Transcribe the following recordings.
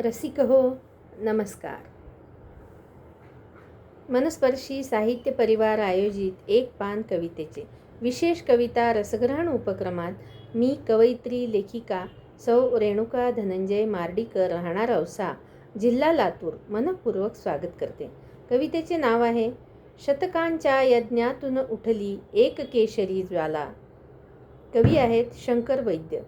रसिक हो नमस्कार. मनस्पर्शी साहित्य परिवार आयोजित एक पान कवितेचे विशेष कविता रसग्रहण उपक्रमात मी कवयित्री लेखिका सौ रेणुका धनंजय मार्डीकर राहणार औसा जिल्हा लातूर. मनपूर्वक स्वागत करते. कवितेचे नाव आहे शतकांच्या यज्ञातून उठली एक केशरी ज्वाला. कवी आहेत शंकर वैद्य.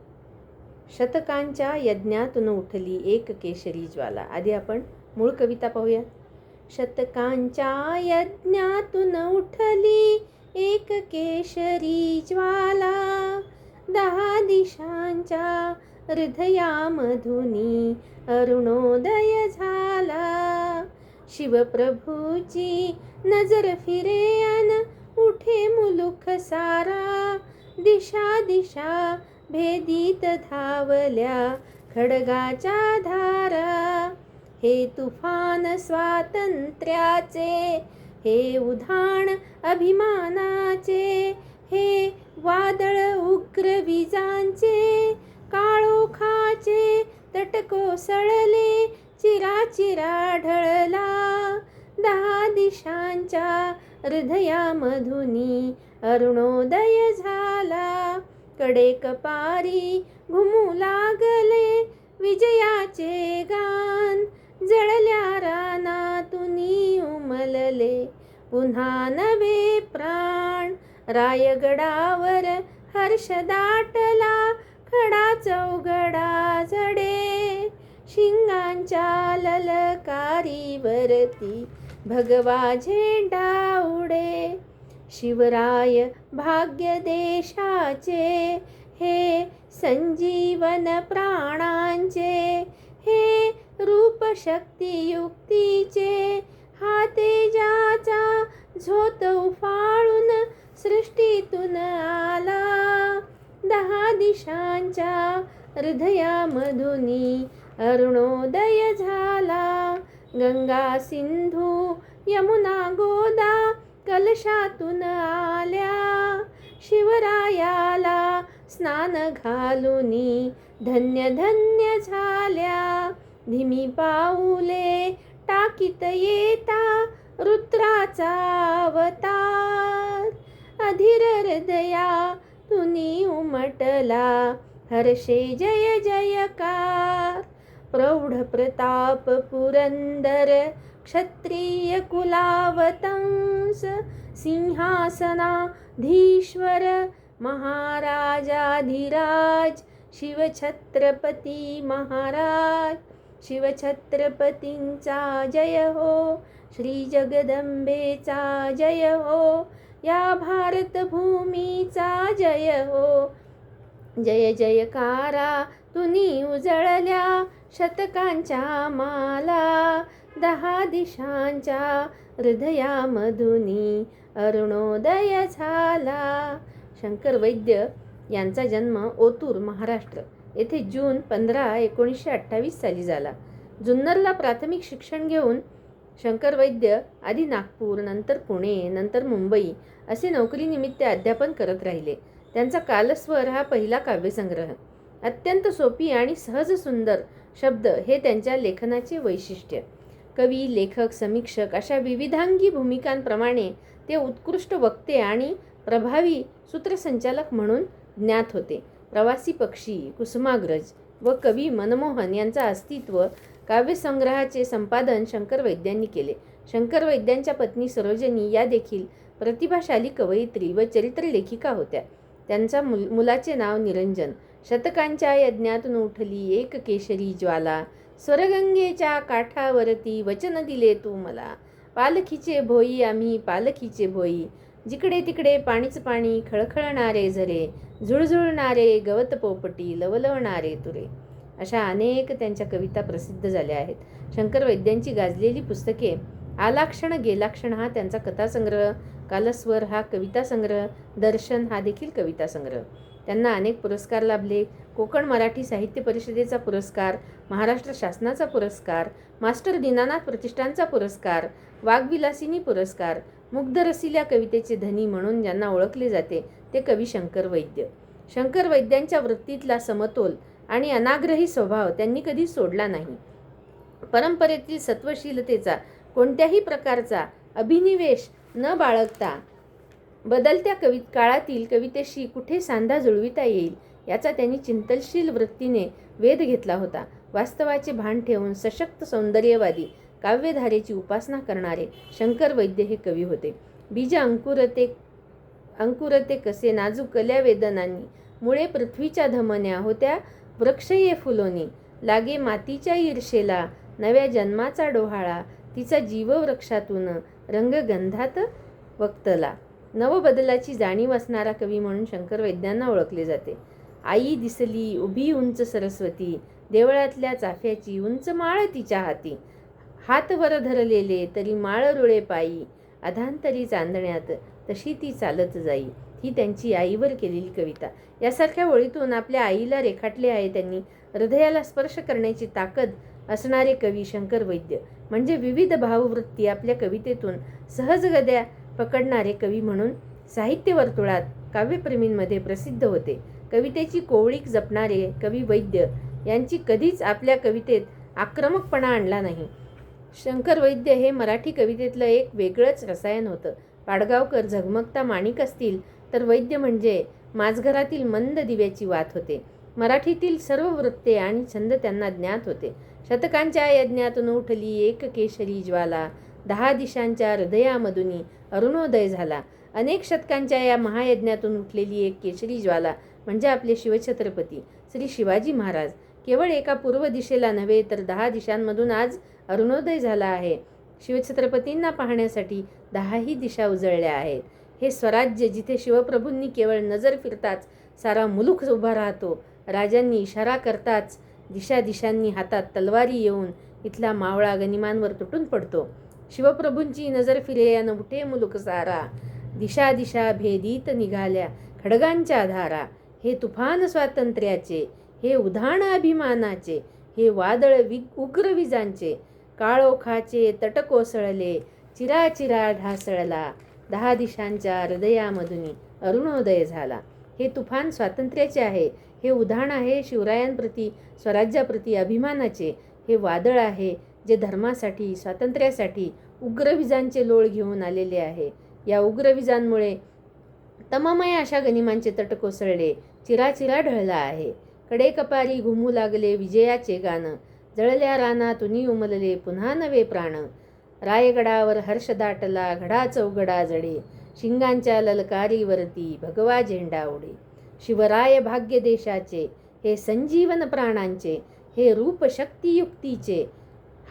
शतकांच्या यज्ञातून उठली एक केशरी ज्वाला आधी आपण मूळ कविता पाहूया शतकांच्या यज्ञातून उठली एक केशरी ज्वाला दहा दिशांच्या हृदयामधुनी अरुणोदय झाला. शिवप्रभूची नजर फिरे अन उठे मुलुख सारा. दिशा दिशा भेदीत धावल्या खडगाच्या धारा. हे तुफान स्वातंत्र्याचे हे उधाण अभिमानाचे हे वादळ उग्र विजांचे काळोखाचे तट कोसळले चिराचिरा ढळला. दहा दिशांच्या हृदयामधुनी अरुणोदय झाला. कडे कपारी घुमू लागले विजयाचे गान. जळल्या रानातून उमलले पुन्हा नवे प्राण. रायगडावर हर्ष दाटला खडा चौघडा जडे. शिंगांच्या ललकारीवरती भगवा झेंडा उडे. शिवराय भाग्यदेशाचे हे संजीवन प्राणांचे हे रूपशक्तियुक्तीचे हा तेजाचा झोत उफाळून सृष्टीतून आला. दहा दिशांच्या हृदयामधुनी अरुणोदय झाला. गंगा सिंधू यमुना गोदा कलशातून आल्या. शिवरायाला स्नान घालुनी धन्य धन्य झाल्या. धीमी पाऊले टाकीत येता रुद्राचा अवतार. अधीर हृदया तुनी उमटला हर्षे जय जयकार. प्रौढ प्रताप पुरंदर क्षत्रिय हंस सिंहासनाधीश्वर महाराजाधिराज शिवछत्रपती महाराज शिवछत्रपतींचा जय हो श्री जगदंबेचा जय हो या भारतभूमीचा जय हो. जय जयकारा तुनी उजळल्या शतकांच्या माला दहा दिशांच्या हृदयामधुनी अरुणोदय झाला. शंकर वैद्य यांचा जन्म ओतूर महाराष्ट्र. येथे जून पंधरा एकोणीसशे अठ्ठावीस साली झाला. जुन्नरला प्राथमिक शिक्षण घेऊन शंकर वैद्य आधी नागपूर नंतर पुणे नंतर मुंबई असे नोकरीनिमित्त अध्यापन करत राहिले. त्यांचा कालस्वर हा पहिला काव्यसंग्रह. अत्यंत सोपी आणि सहज सुंदर शब्द हे त्यांच्या लेखनाचे वैशिष्ट्य. कवी लेखक समीक्षक अशा विविधांगी भूमिकांप्रमाणे ते उत्कृष्ट वक्ते आणि प्रभावी सूत्रसंचालक म्हणून ज्ञात होते. प्रवासी पक्षी कुसुमाग्रज व कवी मनमोहन यांचा अस्तित्व काव्यसंग्रहाचे संपादन शंकर वैद्यांनी केले. शंकर वैद्यांच्या पत्नी सरोजनी या देखील प्रतिभाशाली कवयित्री व चरित्रलेखिका होत्या. त्यांचा मुल मुलाचे नाव निरंजन. शतकांच्या यज्ञातून उठली एक केशरी ज्वाला. स्वरगंगेच्या काठावरती वचन दिले तू मला. पालखीचे भोई आम्ही पालखीचे भोई. जिकडे तिकडे पाणीच पाणी खळखळणारे झरे झुळझुळणारे गवत पोपटी लवलवणारे तुरे. अशा अनेक त्यांच्या कविता प्रसिद्ध झाल्या आहेत. शंकर वैद्यांची गाजलेली पुस्तके आलाक्षण गेलाक्षण हा त्यांचा कथासंग्रह कालस्वर हा कविता संग्रह दर्शन हा देखील कविता संग्रह त्यांना अनेक पुरस्कार लाभले. कोकण मराठी साहित्य परिषदेचा पुरस्कार महाराष्ट्र शासनाचा पुरस्कार मास्टर दीनानाथ प्रतिष्ठानचा पुरस्कार वाघविलासिनी पुरस्कार मुग्धरसिल्या कवितेचे धनी म्हणून ज्यांना ओळखले जाते ते कवी शंकर वैद्य. शंकर वैद्यांच्या वृत्तीतला समतोल आणि अनाग्रही स्वभाव त्यांनी कधी सोडला नाही. परंपरेतील सत्वशीलतेचा कोणत्याही प्रकारचा अभिनिवेश न बाळगता बदलत्या कवि काळातील कवितेशी कुठे सांधा जुळविता येईल याचा त्यांनी चिंतनशील वृत्तीने वेध घेतला होता. वास्तवाचे भान ठेवून सशक्त सौंदर्यवादी काव्यधारेची उपासना करणारे शंकर वैद्य हे कवी होते. बीज अंकुरते अंकुरते कसे नाजूक कल्या वेदनांनी मुळे पृथ्वीच्या धमन्या होत्या वृक्ष ये फुलोनी. लागे मातीच्या ईर्षेला नव्या जन्माचा डोहाळा तिचा जीववृक्षातून रंगगंधात वक्तला. नवबदलाची जाणीव असणारा कवी म्हणून शंकर वैद्यांना ओळखले जाते. आई दिसली उभी उंच सरस्वती देवळातल्या चाफ्याची उंच माळ तिच्या हाती. हात वर धरलेले तरी माळ रुळे पायी. अधांतरी चांदण्यात तशी ती चालत जाई. ही त्यांची आईवर केलेली कविता. यासारख्या ओळीतून आपल्या आईला रेखाटले आहे त्यांनी. हृदयाला स्पर्श करण्याची ताकद असणारे कवी शंकर वैद्य. म्हणजे विविध भाववृत्ती आपल्या कवितेतून सहजगद्या पकडणारे कवी म्हणून साहित्य वर्तुळात काव्यप्रेमींमध्ये प्रसिद्ध होते. कवितेची कोवळीक जपणारे कवी वैद्य यांची कधीच आपल्या कवितेत आक्रमकपणा आणला नाही. शंकर वैद्य हे मराठी कवितेतलं एक वेगळंच रसायन होतं. पाडगावकर झगमगता माणिक असतील तर वैद्य म्हणजे माझघरातील मंद दिव्याची वात होते. मराठीतील सर्व वृत्ते आणि छंद त्यांना ज्ञात होते. शतकांच्या यज्ञातून उठली एक केशरी ज्वाला. दहा दिशांच्या हृदयामधून अरुणोदय झाला. अनेक शतकांच्या या महायज्ञातून उठलेली एक केशरी ज्वाला म्हणजे आपले शिवछत्रपती श्री शिवाजी महाराज. केवळ एका पूर्व दिशेला नव्हे तर दहा दिशांमधून आज अरुणोदय झाला आहे. शिवछत्रपतींना पाहण्यासाठी दहाही दिशा उजळल्या आहेत. हे स्वराज्य जिथे शिवप्रभूंनी केवळ नजर फिरताच सारा मुलूक उभा राहतो राजांनी इशारा करताच दिशा दिशांनी हातात तलवारी येऊन इथला मावळा गनिमांवर तुटून पडतो. शिवप्रभूंची नजर फिरल्यानं उठे मुलुक सारा. दिशा दिशा भेदीत निघाल्या खडगांच्या धारा. हे तुफान स्वातंत्र्याचे हे उधाण अभिमानाचे हे वादळ वि उग्र विजांचे. काळोखाचे तट कोसळले चिराचिरा ढासळला. दहा दिशांच्या हृदयामधून अरुणोदय झाला. हे तुफान स्वातंत्र्याचे आहे. हे उधाण आहे शिवरायांप्रती स्वराज्याप्रती अभिमानाचे. हे वादळ आहे जे धर्मासाठी स्वातंत्र्यासाठी उग्रविजांचे लोळ घेऊन आलेले आहे. या उग्रविजांमुळे तममय अशा गनिमांचे तट कोसळले चिराचिरा ढळला आहे. कडे कपारी घुमू लागले विजयाचे गाणं जळल्या रानातुनी उमलले पुन्हा नवे प्राण. रायगडावर हर्ष दाटला घडा चौघडा जडे शिंगांच्या ललकारीवरती भगवा झेंडा उडे. शिवराय भाग्य देशाचे हे संजीवन प्राणांचे हे रूप शक्तियुक्तीचे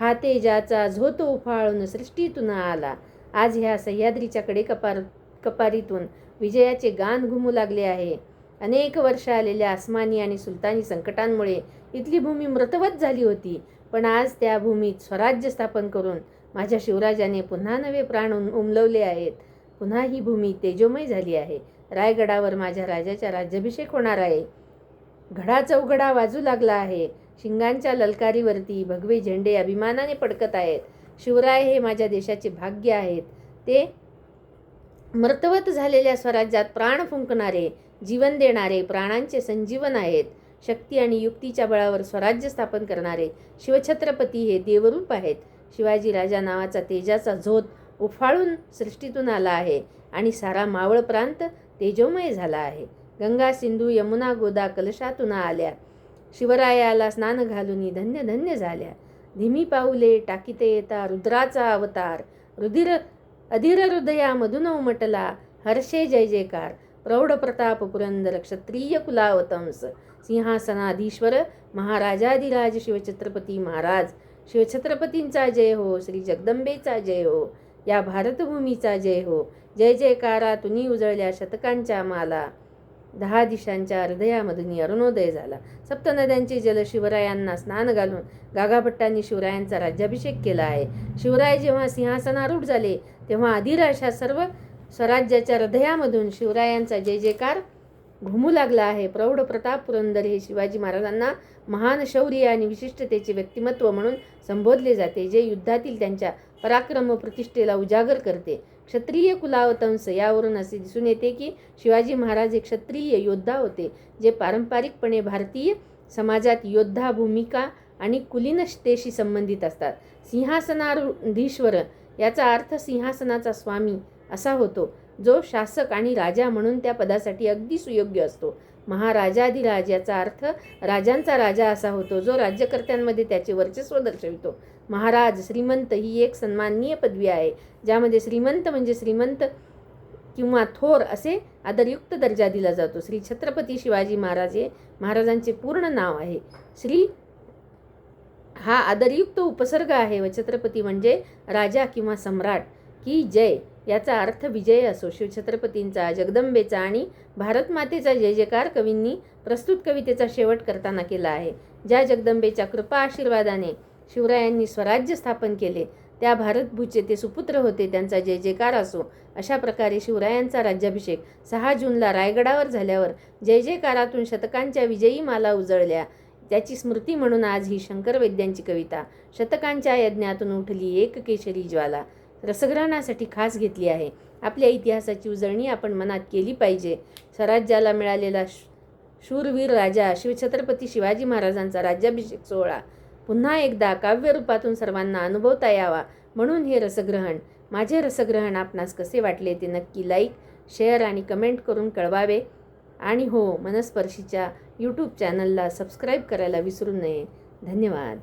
हा तेजाचा झोत उफाळून सृष्टीतून आला. आज ह्या सह्याद्रीच्या कडे कपार कपारीतून विजयाचे गान घुमू लागले आहे. अनेक वर्ष आलेल्या आसमानी आणि सुलतानी संकटांमुळे इथली भूमी मृतवत झाली होती. पण आज त्या भूमीत स्वराज्य स्थापन करून माझ्या शिवराजाने पुन्हा नवे प्राण उमलवले आहेत. पुन्हा ही भूमी तेजोमय झाली आहे. रायगडावर माझ्या राजाचा राज्याभिषेक होणार आहे. घडा चौघडा वाजू लागला आहे. शिंगांच्या ललकारीवरती भगवे झेंडे अभिमानाने पडकत आहेत. शिवराय हे माझ्या देशाचे भाग्य आहेत. ते मृतवत झालेल्या स्वराज्यात प्राण फुंकणारे जीवन देणारे प्राणांचे संजीवन आहेत. शक्ती आणि युक्तीच्या बळावर स्वराज्य स्थापन करणारे शिवछत्रपती हे देवरूप आहेत. शिवाजी राजा नावाचा तेजाचा झोत उफाळून सृष्टीतून आला आहे आणि सारा मावळ प्रांत तेजोमय झाला आहे. गंगा सिंधू यमुना गोदा कलशातून आल्या. शिवरायाला स्नान घालून धन्य धन्य झाल्या. धीमी पाऊले टाकीते येता रुद्राचा अवतार. रुधिर अधीर हृदयामधून उमटला. हर्षे जय जयकार. प्रौढ प्रताप पुरंदर क्षत्रिय कुलावतंस. सिंहासनाधीश्वर महाराजाधिराज शिवछत्रपती महाराज. शिवछत्रपतींचा जय हो श्री जगदंबेचा जय हो. या भारतभूमीचा जय हो. जय जयकारा तुनी उजळल्या शतकांच्या माला. दहा दिशांच्या हृदयामधून अरुणोदय झाला. सप्त नद्यांचे जल शिवरायांना स्नान घालून गागाभट्टांनी शिवरायांचा राज्याभिषेक केला आहे. शिवराय जेव्हा सिंहासनारूढ झाले तेव्हा अधीर अशा सर्व स्वराज्याच्या हृदयामधून शिवरायांचा जय जयकार घुमू लागला आहे. प्रौढ प्रताप पुरंदर हे शिवाजी महाराजांना महान शौर्य आणि विशिष्टतेचे व्यक्तिमत्व म्हणून संबोधले जाते जे युद्धातील त्यांच्या पराक्रम प्रतिष्ठेला उजागर करते. क्षत्रिय कुलावतंस यावरून असे दिसून येते की शिवाजी महाराज हे क्षत्रिय योद्धा होते जे पारंपरिकपणे भारतीय समाजात योद्धा भूमिका आणि कुलीनतेशी संबंधित असतात. सिंहासनाधीश्वर याचा अर्थ सिंहासनाचा स्वामी असा होतो जो शासक आणि राजा म्हणून त्या पदासाठी अगदी सुयोग्य असतो. महाराजाधिराज याचा अर्थ राजांचा राजा असा होतो जो राज्यकर्त्यांमध्ये त्याचे वर्चस्व दर्शवितो. महाराज श्रीमंत ही एक सन्माननीय पदवी आहे. ज्यामध्ये श्रीमंत म्हणजे श्रीमंत किंवा थोर असे आदरयुक्त दर्जा दिला जातो. श्री छत्रपती शिवाजी महाराज हे महाराजांचे पूर्ण नाव आहे. श्री हा आदरयुक्त उपसर्ग आहे व छत्रपती म्हणजे राजा किंवा सम्राट. की जय याचा अर्थ विजय असो. शिवछत्रपतींचा जगदंबेचा आणि भारतमातेचा जय जयकार कवींनी प्रस्तुत कवितेचा शेवट करताना केला आहे. ज्या जगदंबेच्या कृपा आशीर्वादाने शिवरायांनी स्वराज्य स्थापन केले. त्या भारतभूचे ते सुपुत्र होते त्यांचा जय जयकार असो. अशा प्रकारे शिवरायांचा राज्याभिषेक सहा जूनला रायगडावर झाल्यावर जय जयकारातून शतकांच्या विजयी माला उजळल्या. त्याची स्मृती म्हणून आज ही शंकर वैद्यांची कविता शतकांच्या यज्ञातून उठली एक केशरी ज्वाला. रसग्रहणासाठी खास घेतली आहे. आपल्या इतिहासाची उजळणी आपण मनात केली पाहिजे. स्वराज्याला मिळालेला श- शूरवीर राजा शिवछत्रपती शिवाजी महाराजांचा राज्याभिषेक सोहळा. पुन्हा एकदा काव्यरूपातून सर्वांना अनुभवता यावा म्हणून हे रसग्रहण. माझे रसग्रहण आपणास कसे वाटले ते नक्की लाईक शेअर आणि कमेंट करून कळवावे. आणि हो मनस्पर्शीच्या यूट्यूब चॅनलला सबस्क्राईब करायला विसरू नये. धन्यवाद.